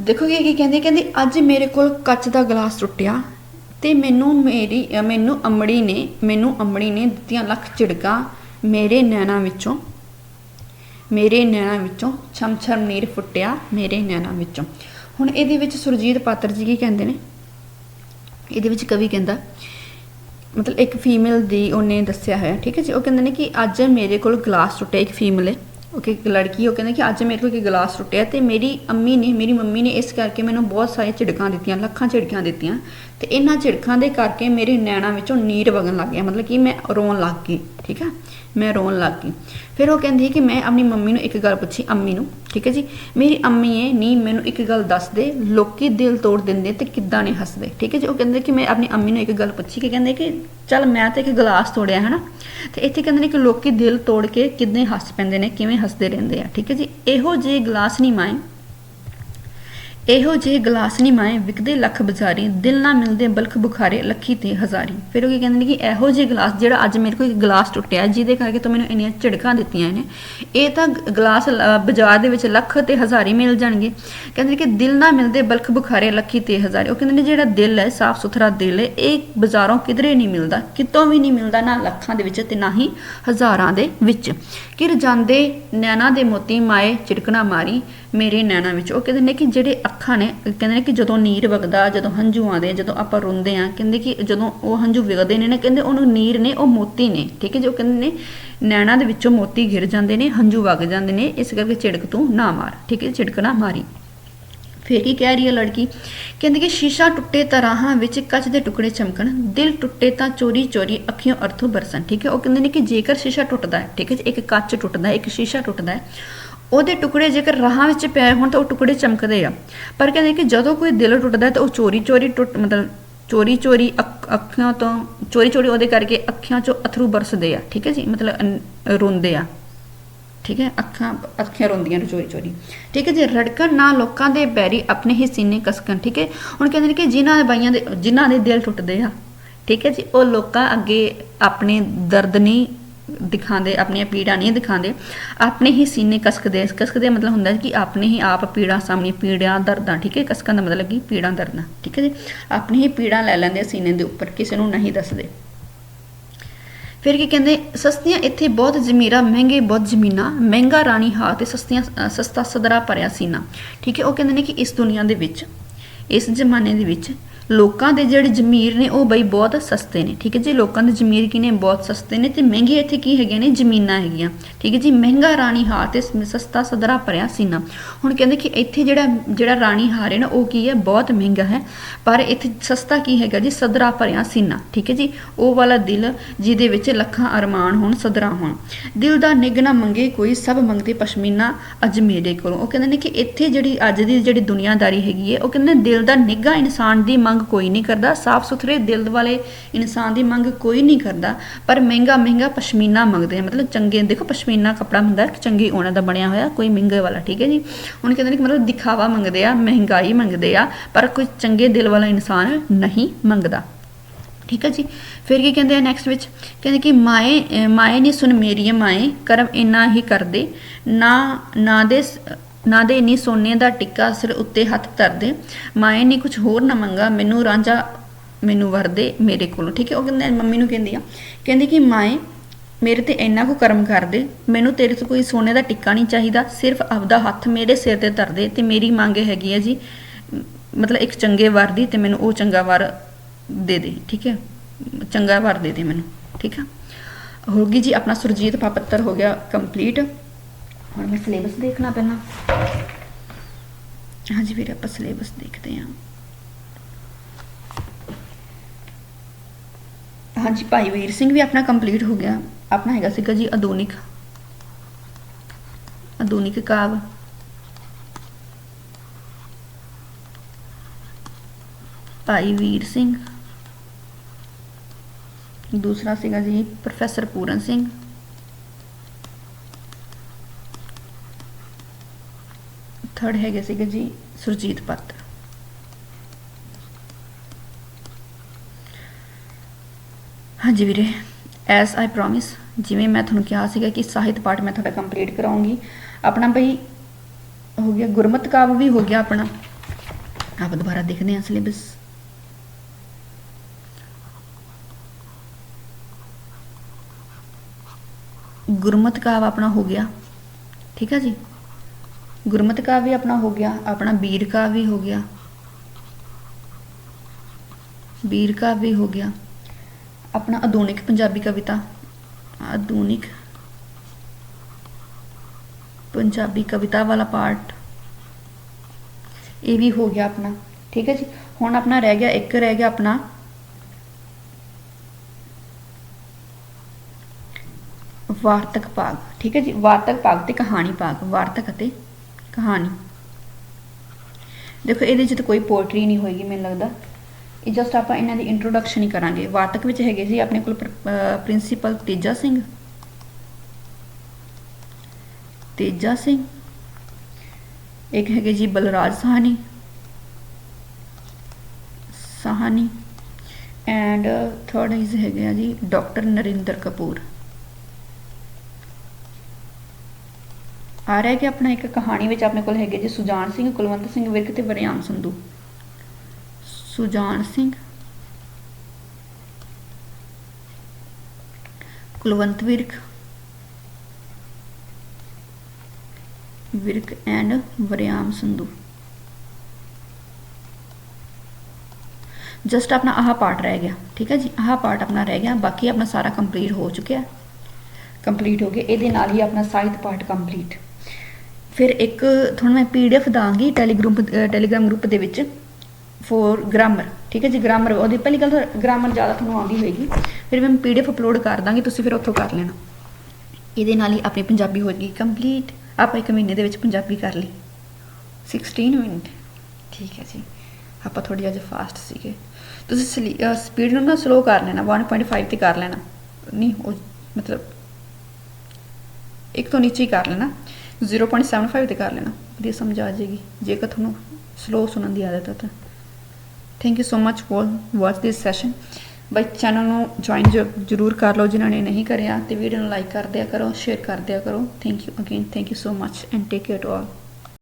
ਦੇਖੋ ਕੀ ਕਹਿੰਦੇ ਕਹਿੰਦੇ ਅੱਜ ਮੇਰੇ ਕੋਲ ਕੱਚ ਦਾ ਗਲਾਸ ਟੁੱਟਿਆ ਤੇ ਮੈਨੂੰ ਮੇਰੀ ਮੈਨੂੰ ਅੰਮੜੀ ਨੇ, ਮੈਨੂੰ ਅੰਮੜੀ ਨੇ ਦਿੱਤੀਆਂ ਲੱਖ ਝਿੜਕਾਂ ਮੇਰੇ ਨੈਣਾ ਵਿੱਚੋਂ। ਮੇਰੇ ਨੈਣਾ ਵਿੱਚੋਂ ਛਮ ਛਮ ਨੀਰ ਫੁੱਟਿਆ ਮੇਰੇ ਨੈਣਾ ਵਿੱਚੋਂ। ਹੁਣ ਇਹਦੇ ਵਿੱਚ ਸੁਰਜੀਤ ਪਾਤਰ ਜੀ ਕੀ ਕਹਿੰਦੇ ਨੇ? ਇਹਦੇ ਵਿੱਚ ਕਵੀ ਕਹਿੰਦਾ, ਮਤਲਬ ਇੱਕ ਫੀਮੇਲ ਦੀ ਉਹਨੇ ਦੱਸਿਆ ਹੋਇਆ, ਠੀਕ ਹੈ ਜੀ, ਉਹ ਕਹਿੰਦੇ ਨੇ ਕਿ ਅੱਜ ਮੇਰੇ ਕੋਲ ਗਲਾਸ ਟੁੱਟਿਆ ਇੱਕ ਫੀਮੇਲ ਹੈ ਓਕੇ ਇੱਕ ਲੜਕੀ, ਉਹ ਕਹਿੰਦੇ ਕਿ ਅੱਜ ਮੇਰੇ ਕੋਲ ਇੱਕ ਗਲਾਸ ਟੁੱਟਿਆ ਤੇ ਮੇਰੀ ਅੰਮੀ ਨੇ, ਮੇਰੀ ਮੰਮੀ ਨੇ ਇਸ ਕਰਕੇ ਮੈਨੂੰ ਬਹੁਤ ਸਾਰੇ ਝਿੜਕਾਂ ਦਿੱਤੀਆਂ, ਲੱਖਾਂ ਝਿੜਕਾਂ ਦਿੱਤੀਆਂ ਤੇ ਇਹਨਾਂ ਝਿੜਕਾਂ ਦੇ ਕਰਕੇ ਮੇਰੇ ਨੈਣਾਂ ਵਿੱਚੋਂ ਨੀਰ ਵਗਣ ਲੱਗ ਗਿਆ, ਮਤਲਬ ਕਿ ਮੈਂ ਰੋਣ ਲੱਗ ਗਈ। ਠੀਕ ਹੈ ਮੈਂ ਰੋਣ ਲੱਗ ਗਈ। ਫਿਰ ਉਹ ਕਹਿੰਦੀ ਕਿ ਮੈਂ ਆਪਣੀ ਮੰਮੀ ਨੂੰ ਇੱਕ ਗੱਲ ਪੁੱਛੀ, ਅੰਮੀ ਨੂੰ, ਠੀਕ ਹੈ ਜੀ? ਮੇਰੀ ਅੰਮੀ ਹੈ ਨਹੀਂ ਮੈਨੂੰ ਇੱਕ ਗੱਲ ਦੱਸ ਦੇ, ਲੋਕੀ ਦਿਲ ਤੋੜ ਦਿੰਦੇ ਤੇ ਕਿੱਦਾਂ ਨਹੀਂ ਹੱਸਦੇ, ਠੀਕ ਹੈ ਜੀ? ਉਹ ਕਹਿੰਦੇ ਕਿ ਮੈਂ ਆਪਣੀ ਅੰਮੀ ਨੂੰ ਇੱਕ ਗੱਲ ਪੁੱਛੀ ਕਿ ਕਹਿੰਦੇ ਕਿ ਚੱਲ ਮੈਂ ਤਾਂ ਇੱਕ ਗਲਾਸ ਤੋੜਿਆ ਹੈ ਨਾ ਤੇ ਇੱਥੇ ਕਹਿੰਦੇ ਨੇ ਕਿ ਲੋਕੀ ਦਿਲ ਤੋੜ ਕੇ ਕਿੰਨੇ ਹੱਸ ਪੈਂਦੇ ਨੇ, ਕਿਵੇਂ ਹੱਸਦੇ ਰਹਿੰਦੇ ਆ, ਠੀਕ ਹੈ ਜੀ? ਇਹੋ ਜਿਹੇ ਗਲਾਸ ਨਹੀਂ ਮਾਏ ਇਹੋ ਜਿਹੇ ਗਲਾਸ ਨਹੀਂ ਮਾਏ, ਵਿਕਦੇ ਲੱਖ ਬਜ਼ਾਰੀ, ਦਿਲ ਨਾ ਮਿਲਦੇ ਬਲਖ ਬੁਖਾਰੇ, ਲੱਖੀ ਤੇ ਹਜ਼ਾਰੀ। ਫਿਰ ਉਹ ਕੀ ਕਹਿੰਦੇ ਨੇ ਕਿ ਇਹੋ ਜਿਹੇ ਗਲਾਸ ਜਿਹੜਾ ਅੱਜ ਮੇਰੇ ਕੋਲ ਇੱਕ ਗਲਾਸ ਟੁੱਟਿਆ, ਜਿਹਦੇ ਕਰਕੇ ਤੂੰ ਮੈਨੂੰ ਇੰਨੀਆਂ ਝਿੜਕਾਂ ਦਿੱਤੀਆਂ ਨੇ ਇਹ ਤਾਂ ਗਲਾਸ ਲ- ਬਾਜ਼ਾਰ ਦੇ ਵਿੱਚ ਲੱਖ ਤੇ ਹਜ਼ਾਰੀ ਮਿਲ ਜਾਣਗੇ। ਕਹਿੰਦੇ ਨੇ ਕਿ ਦਿਲ ਨਾ ਮਿਲਦੇ ਬਲਖ ਬੁਖਾਰੇ, ਲੱਖੀ ਤੇ ਹਜ਼ਾਰੀ। ਉਹ ਕਹਿੰਦੇ ਨੇ ਜਿਹੜਾ ਦਿਲ ਹੈ, ਸਾਫ਼ ਸੁਥਰਾ ਦਿਲ ਹੈ, ਇਹ ਬਾਜ਼ਾਰੋਂ ਕਿਧਰੇ ਨਹੀਂ ਮਿਲਦਾ, ਕਿਤੋਂ ਵੀ ਨਹੀਂ ਮਿਲਦਾ, ਨਾ ਲੱਖਾਂ ਦੇ ਵਿੱਚ ਤੇ ਨਾ ਹੀ ਹਜ਼ਾਰਾਂ ਦੇ ਵਿੱਚ। ਕਿਰ ਜਾਂਦੇ ਨੈਣਾ ਦੇ ਮੋਤੀ ਮਾਏ ਝਿੜਕਣਾ ਮਾਰੀ ਮੇਰੇ ਨੈਣਾ ਵਿੱਚ। ਉਹ ਕਹਿੰਦੇ ਨੇ ਕਿ ਜਿਹੜੇ ਅੱਖਾਂ ਨੇ ਕਹਿੰਦੇ ਨੇ ਕਿ ਜਦੋਂ ਨੀਰ ਵਗਦਾ ਜਦੋਂ ਹੰਝੂ ਆਉਂਦੇ ਆ, ਜਦੋਂ ਆਪਾਂ ਰੋਂਦੇ ਆ ਕਹਿੰਦੇ ਕਿ ਜਦੋਂ ਉਹ ਹੰਝੂ ਵਗਦੇ ਨੇ ਨਾ ਕਹਿੰਦੇ ਉਹਨੂੰ ਨੀਰ ਨੇ ਉਹ ਮੋਤੀ ਨੇ ਠੀਕ ਹੈ ਜੋ? ਕਹਿੰਦੇ ਨੇ ਨੈਣਾ ਦੇ ਵਿੱਚੋਂ ਮੋਤੀ ਗਿਰ ਜਾਂਦੇ ਨੇ ਹੰਝੂ ਵਗ ਜਾਂਦੇ ਨੇ ਇਸ ਕਰਕੇ ਝਿੜਕ ਤੂੰ ਨਾ ਮਾਰ ਠੀਕ ਹੈ ਝਿੜਕ ਨਾ ਮਾਰੀ। ਫਿਰ ਕੀ ਕਹਿ ਰਹੀ ਹੈ ਲੜਕੀ? ਕਹਿੰਦੀ ਕਿ ਸ਼ੀਸ਼ਾ ਟੁੱਟੇ ਤਾਂ ਵਿੱਚ ਕੱਚ ਦੇ ਟੁਕੜੇ ਚਮਕਣ ਦਿਲ ਟੁੱਟੇ ਤਾਂ ਚੋਰੀ ਚੋਰੀ ਅੱਖੀਆਂ ਅਰਥੋਂ ਬਰਸਣ ਠੀਕ ਹੈ? ਉਹ ਕਹਿੰਦੇ ਨੇ ਕਿ ਜੇਕਰ ਸ਼ੀਸ਼ਾ ਟੁੱਟਦਾ ਹੈ ਠੀਕ ਹੈ ਜੀ, ਇੱਕ ਕੱਚ ਟੁੱਟਦਾ ਹੈ ਇੱਕ ਸ਼ੀਸ਼ਾ ਟੁੱਟਦਾ ਹੈ ਉਹਦੇ ਟੁਕੜੇ ਜੇਕਰ ਰਾਹਾਂ ਵਿੱਚ ਪਏ ਹੋਣ ਤਾਂ ਉਹ ਟੁਕੜੇ ਚਮਕਦੇ ਆ। ਪਰ ਕਹਿੰਦੇ ਕਿ ਜਦੋਂ ਕੋਈ ਦਿਲ ਟੁੱਟਦਾ ਤਾਂ ਉਹ ਚੋਰੀ ਚੋਰੀ ਟੁੱਟ ਮਤਲਬ ਚੋਰੀ ਚੋਰੀ ਅੱਖ- ਅੱਖਾਂ ਤੋਂ ਚੋਰੀ ਚੋਰੀ ਉਹਦੇ ਕਰਕੇ ਅੱਖਾਂ ਚੋਂ ਅਥਰੂ ਬਰਸਦੇ ਆ, ਠੀਕ ਹੈ ਜੀ? ਮਤਲਬ ਰੋਂਦੇ ਆ। ਠੀਕ ਹੈ? ਅੱਖਾਂ ਅੱਖਾਂ ਰੋਂਦੀਆਂ ਨੇ ਚੋਰੀ ਚੋਰੀ। ਠੀਕ ਹੈ ਜੀ? ਰੜਕਣ ਨਾ ਲੋਕਾਂ ਦੇ ਬੈਰੀ ਆਪਣੇ ਹੀ ਸੀਨੇ ਕਸਕਣ, ਠੀਕ ਹੈ? ਹੁਣ ਕਹਿੰਦੇ ਨੇ ਕਿ ਜਿਨ੍ਹਾਂ ਦੇ ਬਾਈਆਂ ਦੇ, ਜਿਨ੍ਹਾਂ ਦੇ ਦਿਲ ਟੁੱਟਦੇ ਆ, ਠੀਕ ਹੈ ਜੀ? ਉਹ ਲੋਕਾਂ ਅੱਗੇ ਆਪਣੇ ਦਰਦ ਨਹੀਂ ਦਿਖਾਉਂਦੇ, ਆਪਣੀਆਂ ਪੀੜਾਂ ਨਹੀਂ ਦਿਖਾਉਂਦੇ, ਆਪਣੇ ਹੀ ਸੀਨੇ ਕਸਕਦੇ ਕਸਕਦੇ ਮਤਲਬ ਹੁੰਦਾ ਕਿ ਆਪਣੇ ਹੀ ਆਪ ਪੀੜਾਂ ਸਾਹਮਣੇ ਪੀੜਾਂ ਦਰਦਾਂ, ਠੀਕ ਹੈ? ਕਸਕਣ ਦਾ ਮਤਲਬ ਕਿ ਪੀੜਾਂ ਦਰਦਾਂ, ਠੀਕ ਹੈ ਜੀ? ਆਪਣੀ ਹੀ ਪੀੜਾਂ ਲੈ ਲੈਂਦੇ ਸੀਨੇ ਦੇ ਉੱਪਰ, ਕਿਸੇ ਨੂੰ ਨਹੀਂ ਦੱਸਦੇ। ਫਿਰ ਕੀ ਕਹਿੰਦੇ, ਸਸਤੀਆਂ ਇੱਥੇ ਬਹੁਤ ਜ਼ਮੀਰਾਂ, ਮਹਿੰਗੇ ਬਹੁਤ ਜ਼ਮੀਨਾਂ, ਮਹਿੰਗਾ ਰਾਣੀ ਹਾਰ ਤੇ ਸਸਤੀਆਂ ਸਸਤਾ ਸਦਰਾ ਭਰਿਆ ਸੀਨਾ, ਠੀਕ ਹੈ? ਉਹ ਕਹਿੰਦੇ ਨੇ ਕਿ ਇਸ ਦੁਨੀਆ ਦੇ ਵਿੱਚ, ਇਸ ਜ਼ਮਾਨੇ ਦੇ ਵਿੱਚ ਲੋਕਾਂ ਦੇ ਜਿਹੜੇ ਜ਼ਮੀਰ ਨੇ, ਉਹ ਬਈ ਬਹੁਤ ਸਸਤੇ ਨੇ। ਠੀਕ ਹੈ ਜੀ? ਲੋਕਾਂ ਦੇ ਜ਼ਮੀਰ ਕੀ ਨੇ ਬਹੁਤ ਸਸਤੇ ਨੇ। ਤੇ ਮਹਿੰਗੇ ਇੱਥੇ ਕੀ ਹੈਗੇ ਨੇ? ਜ਼ਮੀਨਾਂ ਹੈਗੀਆਂ। ਠੀਕ ਹੈ ਜੀ? ਮਹਿੰਗਾ ਰਾਣੀ ਹਾਰ ਤੇ ਸਸਤਾ ਸਦਰਾ ਭਰਿਆ ਸੀਨਾ। ਹੁਣ ਕਹਿੰਦੇ ਕਿ ਇੱਥੇ ਜਿਹੜਾ ਜਿਹੜਾ ਰਾਣੀ ਹਾਰ ਹੈ ਨਾ, ਉਹ ਕੀ ਹੈ? ਬਹੁਤ ਮਹਿੰਗਾ ਹੈ। ਪਰ ਇੱਥੇ ਸਸਤਾ ਕੀ ਹੈਗਾ ਜੀ? ਸਦਰਾ ਭਰਿਆ ਸੀਨਾ। ਠੀਕ ਹੈ ਜੀ? ਉਹ ਵਾਲਾ ਦਿਲ ਜਿਹਦੇ ਵਿੱਚ ਲੱਖਾਂ ਅਰਮਾਨ ਹੋਣ, ਸਦਰਾ ਹੋਣ। ਦਿਲ ਦਾ ਨਿਗਣਾ ਮੰਗੇ ਕੋਈ, ਸਭ ਮੰਗਦੇ ਪਸ਼ਮੀਨਾ ਅਜ ਮੇਰੇ ਕੋਲੋਂ। ਉਹ ਕਹਿੰਦੇ ਨੇ ਕਿ ਇੱਥੇ ਜਿਹੜੀ ਅੱਜ ਦੀ ਜਿਹੜੀ ਦੁਨੀਆਦਾਰੀ ਹੈਗੀ ਹੈ, ਉਹ ਕਹਿੰਦੇ ਨੇ ਦਿਲ ਦਾ ਨਿੱਘਾ ਇਨਸਾਨ ਦੀ ਮੰਗ ਕੋਈ ਨਹੀਂ ਕਰਦਾ ਸਾਫ਼ ਸੁਥਰੇ ਦਿਲ ਵਾਲੇ ਇਨਸਾਨ ਦੀ ਮੰਗ ਕੋਈ ਨਹੀਂ ਕਰਦਾ ਪਰ ਮਹਿੰਗਾ ਮਹਿੰਗਾ ਪਸ਼ਮੀਨਾ ਮੰਗਦੇ ਆ। ਮਤਲਬ ਚੰਗੇ ਦੇਖੋ ਪਸ਼ਮੀਨਾ ਕਪੜਾ ਹੁੰਦਾ ਹੈ, ਚੰਗੀ ਉਹਨਾਂ ਦਾ ਬਣਿਆ ਹੋਇਆ ਕੋਈ ਮਹਿੰਗੇ ਵਾਲਾ ਠੀਕ ਹੈ ਜੀ? ਹੁਣ ਕਹਿੰਦੇ ਨੇ ਕਿ ਮਤਲਬ ਦਿਖਾਵਾ ਮੰਗਦੇ ਆ ਮਹਿੰਗਾਈ ਮੰਗਦੇ ਆ ਪਰ ਕੋਈ ਚੰਗੇ ਦਿਲ ਵਾਲਾ ਇਨਸਾਨ ਨਹੀਂ ਮੰਗਦਾ। ਠੀਕ ਹੈ ਜੀ? ਫਿਰ ਕੀ ਕਹਿੰਦੇ ਆ ਨੈਕਸਟ ਵਿੱਚ? ਕਹਿੰਦੇ ਕਿ ਮਾਏ ਮਾਏ ਨੇ ਸੁਣ ਮੇਰੀ ਮਾਏ ਕਰਮ ਇਨਾ ਹੀ ਕਰਦੇ ਨਾ ਨਾ ਦੇ ਨਾ ਦੇ ਨੀ ਸੋਨੇ ਦਾ ਟਿੱਕਾ ਸਿਰ ਉੱਤੇ ਹੱਥ ਧਰਦੇ ਮਾਏ ਨੇ ਕੁਝ ਹੋਰ ਨਾ ਮੰਗਾ, ਮੈਨੂੰ ਰਾਂਝਾ ਮੈਨੂੰ ਵਰਦੇ ਮੇਰੇ ਕੋਲੋਂ। ਠੀਕ ਹੈ, ਉਹ ਕਹਿੰਦੇ, ਮੰਮੀ ਨੂੰ ਕਹਿੰਦੀ ਆ, ਕਹਿੰਦੀ ਕਿ ਮਾਏ, ਮੇਰੇ ਤੇ ਇੰਨਾ ਕੁ ਕਰਮ ਕਰਦੇ ਮੈਨੂੰ ਤੇਰੇ ਤੋਂ ਕੋਈ ਸੋਨੇ ਦਾ ਟਿੱਕਾ ਨਹੀਂ ਚਾਹੀਦਾ, ਸਿਰਫ ਆਪਦਾ ਹੱਥ ਮੇਰੇ ਸਿਰ ਤੇ ਧਰ ਦੇ ਤੇ ਮੇਰੀ ਮੰਗ ਹੈਗੀ ਹੈ ਜੀ, ਮਤਲਬ ਇੱਕ ਚੰਗੇ ਵਰ ਦੀ ਤੇ ਮੈਨੂੰ ਉਹ ਚੰਗਾ ਵਰ ਦੇ ਦੇ, ਠੀਕ ਹੈ, ਚੰਗਾ ਵਰ ਦੇ ਦੇ ਮੈਨੂੰ, ਠੀਕ ਹੈ। ਹੋ ਗਈ ਜੀ, ਆਪਣਾ ਸੁਰਜੀਤ ਪਾਪੱਤਰ ਹੋ ਗਿਆ ਕੰਪਲੀਟ ਹੁਣ ਮੈਂ ਸਿਲੇਬਸ ਦੇਖਣਾ ਪਹਿਲਾਂ ਹਾਂਜੀ ਵੀਰੇ ਆਪਾਂ ਸਿਲੇਬਸ ਦੇਖਦੇ ਹਾਂ ਹਾਂਜੀ ਭਾਈ ਵੀਰ ਸਿੰਘ ਵੀ ਆਪਣਾ ਕੰਪਲੀਟ ਹੋ ਗਿਆ ਆਪਣਾ ਹੈਗਾ ਸੀਗਾ ਜੀ ਆਧੁਨਿਕ ਆਧੁਨਿਕ ਕਾਵ ਭਾਈ ਵੀਰ ਸਿੰਘ ਦੂਸਰਾ ਸੀਗਾ ਜੀ ਪ੍ਰੋਫੈਸਰ ਪੂਰਨ ਸਿੰਘ ਥਰਡ ਹੈਗੇ ਸੀਗੇ ਜੀ, ਸੁਰਜੀਤ ਪਾਤਰ ਹਾਂਜੀ ਵੀਰੇ ਐਸ ਆਈ ਪ੍ਰੋਮਿਸ ਜਿਵੇਂ ਮੈਂ ਤੁਹਾਨੂੰ ਕਿਹਾ ਸੀਗਾ ਕਿ ਸਾਹਿਤ ਪਾਠ ਮੈਂ ਤੁਹਾਡਾ ਕੰਪਲੀਟ ਕਰਾਉਂਗੀ। ਆਪਣਾ ਬਈ, ਹੋ ਗਿਆ ਗੁਰਮਤ ਕਾਵ ਵੀ ਹੋ ਗਿਆ ਆਪਣਾ। ਆਪ ਦੁਬਾਰਾ ਦੇਖਦੇ ਹਾਂ ਸਿਲੇਬਸ ਗੁਰਮਤ ਕਾਵ ਆਪਣਾ ਹੋ ਗਿਆ। ਠੀਕ ਹੈ ਜੀ? ਗੁਰਮਤ ਕਾਵਿ ਆਪਣਾ ਹੋ ਗਿਆ, ਆਪਣਾ ਬੀਰ ਕਾਵਿ ਹੋ ਗਿਆ। ਬੀਰ ਕਾਵ ਹੋ ਗਿਆ। ਆਪਣਾ ਆਧੁਨਿਕ ਪੰਜਾਬੀ ਕਵਿਤਾ, ਆਧੁਨਿਕ ਪੰਜਾਬੀ ਕਵਿਤਾ ਵਾਲਾ ਪਾਰਟ ਇਹ ਵੀ ਹੋ ਗਿਆ ਆਪਣਾ। ਠੀਕ ਹੈ ਜੀ, ਹੁਣ ਆਪਣਾ ਰਹਿ ਗਿਆ, ਇੱਕ ਰਹਿ ਗਿਆ ਆਪਣਾ। ਵਾਰਤਕ ਭਾਗ, ਠੀਕ ਹੈ ਜੀ, ਵਾਰਤਕ ਭਾਗ ਤੇ ਕਹਾਣੀ ਭਾਗ, ਵਾਰਤਕ ਅਤੇ ਕਹਾਣੀ। ਦੇਖੋ, ਇਹਦੇ 'ਚ ਤਾਂ ਕੋਈ ਪੋਇਟਰੀ ਨਹੀਂ ਹੋਏਗੀ, ਮੈਨੂੰ ਲੱਗਦਾ। ਇਹ ਜਸਟ ਆਪਾਂ ਇਹਨਾਂ ਦੀ ਇੰਟਰੋਡਕਸ਼ਨ ਹੀ ਕਰਾਂਗੇ। ਵਾਰਤਕ ਵਿੱਚ ਹੈਗੇ ਸੀ ਆਪਣੇ ਕੋਲ ਪ੍ਰਿੰਸੀਪਲ ਤੇਜਾ ਸਿੰਘ। ਤੇਜਾ ਸਿੰਘ। ਇੱਕ ਹੈਗੇ ਜੀ Balraj Sahni. Sahni. And third is ਹੈਗੇ ਆ ਜੀ ਡਾਕਟਰ ਨਰਿੰਦਰ ਕਪੂਰ। ਆ ਰਿਹਾ ਕਿ ਆਪਣਾ ਇੱਕ ਕਹਾਣੀ ਵਿੱਚ ਆਪਣੇ ਕੋਲ ਹੈਗੇ ਜੀ ਸੁਜਾਨ ਸਿੰਘ, ਕੁਲਵੰਤ ਸਿੰਘ ਵਿਰਕ ਤੇ ਵਰਿਆਮ ਸੰਧੂ। ਸੁਜਾਨ ਸਿੰਘ। ਕੁਲਵੰਤ ਵਿਰਕ। ਵਿਰਕ ਐਂਡ ਵਰਿਆਮ ਸੰਧੂ। ਜਸਟ ਆਪਣਾ ਆਹ ਪਾਰਟ ਰਹਿ ਗਿਆ, ਠੀਕ ਹੈ ਜੀ? ਆਹ ਪਾਰਟ ਆਪਣਾ ਰਹਿ ਗਿਆ, ਬਾਕੀ ਆਪਣਾ ਸਾਰਾ ਕੰਪਲੀਟ ਹੋ ਚੁੱਕਿਆ। ਕੰਪਲੀਟ ਹੋ ਗਿਆ ਇਹਦੇ ਨਾਲ ਹੀ ਆਪਣਾ ਸਾਹਿਤ ਪਾਰਟ ਕੰਪਲੀਟ ਫਿਰ ਇੱਕ ਤੁਹਾਨੂੰ ਮੈਂ ਪੀਡੀਐਫ ਦਾਂਗੀ ਟੈਲੀਗ੍ਰਾਮ ਟੈਲੀਗ੍ਰਾਮ ਗਰੁੱਪ ਦੇ ਵਿੱਚ ਫੋਰ ਗ੍ਰਾਮਰ ਠੀਕ ਹੈ ਜੀ ਗ੍ਰਾਮਰ ਉਹਦੀ ਪਹਿਲੀ ਗੱਲ ਤਾਂ ਗ੍ਰਾਮਰ ਜ਼ਿਆਦਾ ਤੁਹਾਨੂੰ ਆਉਂਦੀ ਹੋਏਗੀ, ਫਿਰ ਮੈਂ ਪੀਡੀਐਫ ਅਪਲੋਡ ਕਰ ਦਾਂਗੀ, ਤੁਸੀਂ ਫਿਰ ਉੱਥੋਂ ਕਰ ਲੈਣਾ। ਇਹਦੇ ਨਾਲ ਹੀ ਆਪਣੀ ਪੰਜਾਬੀ ਹੋ ਜਾਏਗੀ ਕੰਪਲੀਟ ਆਪਾਂ ਇੱਕ ਮਹੀਨੇ ਦੇ ਵਿੱਚ ਪੰਜਾਬੀ ਕਰ ਲਈ। 16 ਮਿੰਟ, ਠੀਕ ਹੈ ਜੀ, ਆਪਾਂ ਥੋੜੀ ਜਿਹਾ ਫਾਸਟ ਸੀਗੇ। ਤੁਸੀਂ ਸਪੀਡ ਨੂੰ ਨਾ ਸਲੋ ਕਰ ਲੈਣਾ 1.5 ਤੇ ਕਰ ਲੈਣਾ। ਨਹੀਂ, ਉਹ ਮਤਲਬ ਇੱਕ ਤੋਂ ਨੀਚੇ ਹੀ ਕਰ ਲੈਣਾ। 0.75 ਤੇ ਕਰ ਲੈਣਾ। ਵਧੀਆ ਸਮਝ ਆ ਜਾਏਗੀ। ਜੇਕਰ ਤੁਹਾਨੂੰ ਸਲੋ ਸੁਣਨ ਦੀ ਆਦਤ ਹੈ ਤਾਂ। Thank you so much for watch this session by channel ਨੂੰ ਜੁਆਇਨ ਜਰੂਰ ਕਰ ਲਓ ਜਿਨ੍ਹਾਂ ਨੇ ਨਹੀਂ ਕਰਿਆ ਤੇ ਵੀਡੀਓ ਨੂੰ ਲਾਈਕ ਕਰ ਦਿਆ ਕਰੋ ਸ਼ੇਅਰ ਕਰ ਦਿਆ ਕਰੋ। Thank you again thank you so much and take care to all